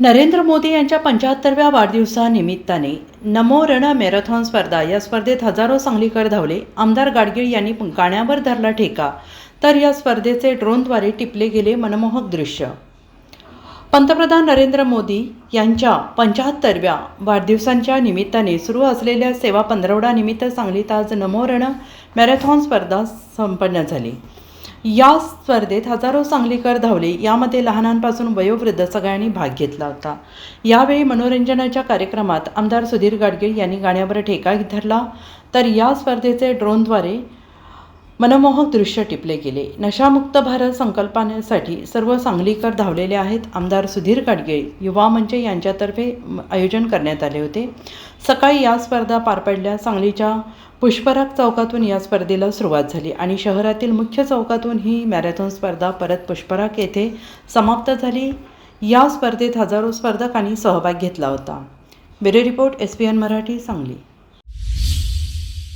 नरेंद्र मोदी यांच्या पंच्याहत्तरव्या वाढदिवसानिमित्ताने नमो रण मॅरेथॉन स्पर्धा या स्पर्धेत हजारो सांगलीकर धावले. आमदार गाडगीळ यांनी गाण्यावर धरला ठेका. तर या स्पर्धेचे ड्रोनद्वारे टिपले गेले मनमोहक दृश्य. पंतप्रधान नरेंद्र मोदी यांच्या पंच्याहत्तरव्या वाढदिवसांच्या निमित्ताने सुरू असलेल्या सेवा पंधरवडानिमित्त सांगलीत आज नमो रण मॅरेथॉन स्पर्धा संपन्न झाली. या स्पर्धेत हजारो सांगलीकर धावले. यामध्ये लहानांपासून वयोवृद्ध सगळ्यांनी भाग घेतला होता. यावेळी मनोरंजनाच्या कार्यक्रमात आमदार सुधीर गाडगीळ यांनी गाण्यावर ठेका धरला. तर या स्पर्धेचे ड्रोनद्वारे मनमोहक दृश्य टिपले गेले. नशामुक्त भारत संकल्पनेसाठी सर्व सांगलीकर धावलेले आहेत. आमदार सुधीर गाडगीळ युवा मंच यांच्यातर्फे आयोजन करण्यात आले होते. सकाळी या स्पर्धा पार पडल्या. सांगलीच्या पुष्पराग चौकातून या स्पर्धेला सुरुवात झाली आणि शहरातील मुख्य चौकातून ही मॅरेथॉन स्पर्धा परत पुष्पराग येथे समाप्त झाली. या स्पर्धेत हजारो स्पर्धकांनी सहभाग घेतला होता. Bureau report S P N Marathi Sangli.